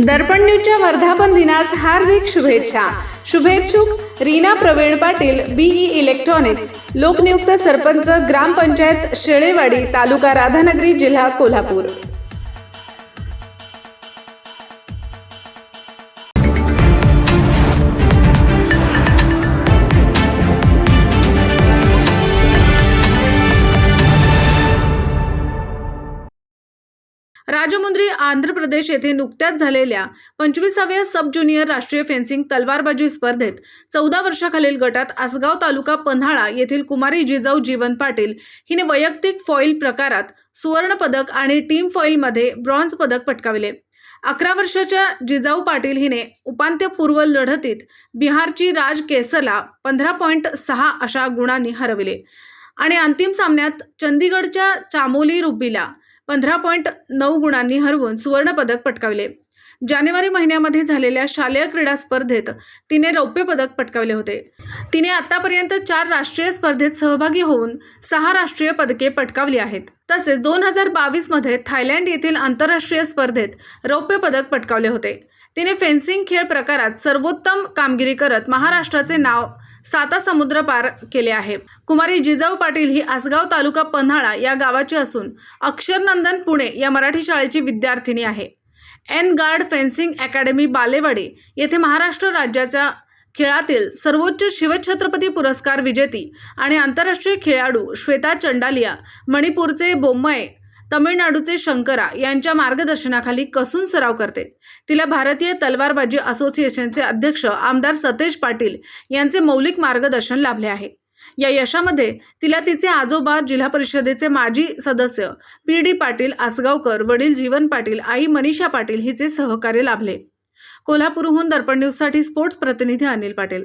दर्पण न्यूजच्या वर्धापन दिनास हार्दिक शुभेच्छा. शुभेच्छुक रीना प्रवीण पाटील बीई इलेक्ट्रॉनिक्स लोकनियुक्त सरपंच ग्रामपंचायत शेळेवाडी तालुका राधानगरी जिल्हा कोल्हापूर. राजमुंद्री आंध्र प्रदेश येथे नुकत्याच झालेल्या पंचवीसाव्या सब ज्युनियर राष्ट्रीय फेन्सिंग तलवारबाजी स्पर्धेत चौदा वर्षाखालील गटात आसगाव तालुका पन्हाळा येथील कुमारी जिजाऊ जीवन पाटील हिने वैयक्तिक फॉईल प्रकारात सुवर्ण पदक आणि टीम फॉईलमध्ये ब्रॉन्झ पदक पटकाविले. अकरा वर्षाच्या जिजाऊ पाटील हिने उपांत्यपूर्व लढतीत बिहारची राज केसरला पंधरा पॉईंट सहा अशा गुणांनी हरविले. आणि अंतिम सामन्यात चंदीगडच्या चामोली रुब्बीला पंधरा पॉईंट नऊ गुणांनी हरवून सुवर्णपदक पटकावले. जानेवारी महिन्यामध्ये झालेल्या शालेय क्रीडा स्पर्धेत तिने रौप्य पदक पटकावले होते. तिने आतापर्यंत चार राष्ट्रीय स्पर्धेत सहभागी होऊन सहा राष्ट्रीय पदके पटकावली आहेत. तसेच दोन हजार बावीसमध्ये थायलंड येथील आंतरराष्ट्रीय स्पर्धेत रौप्य पदक पटकावले होते. तिने फेन्सिंग खेळ प्रकारात सर्वोत्तम कामगिरी करत महाराष्ट्राचे नाव साता समुद्र पार केले आहे. कुमारी जिजाऊ पाटील ही आसगाव तालुका पन्हाळा या गावाची असून अक्षरनंदन पुणे या मराठी शाळेची विद्यार्थिनी आहे. N guard fencing academy Balewadi येथे महाराष्ट्र राज्याच्या खेळातील सर्वोच्च शिवछत्रपती पुरस्कार विजेती आणि आंतरराष्ट्रीय खेळाडू श्वेता चंडालिया मणिपूरचे बोम्मय तमिळनाडूचे शंकरा यांच्या मार्गदर्शनाखाली कसून सराव करते. तिला भारतीय तलवारबाजी असोसिएशनचे अध्यक्ष आमदार सतेज पाटील यांचे मौलिक मार्गदर्शन लाभले आहे. या यशामध्ये तिला तिचे आजोबा जिल्हा परिषदेचे माजी सदस्य पी डी पाटील आसगावकर वडील जीवन पाटील आई मनीषा पाटील हिचे सहकार्य लाभले. कोल्हापूरहून दर्पण न्यूजसाठी स्पोर्ट्स प्रतिनिधी अनिल पाटील.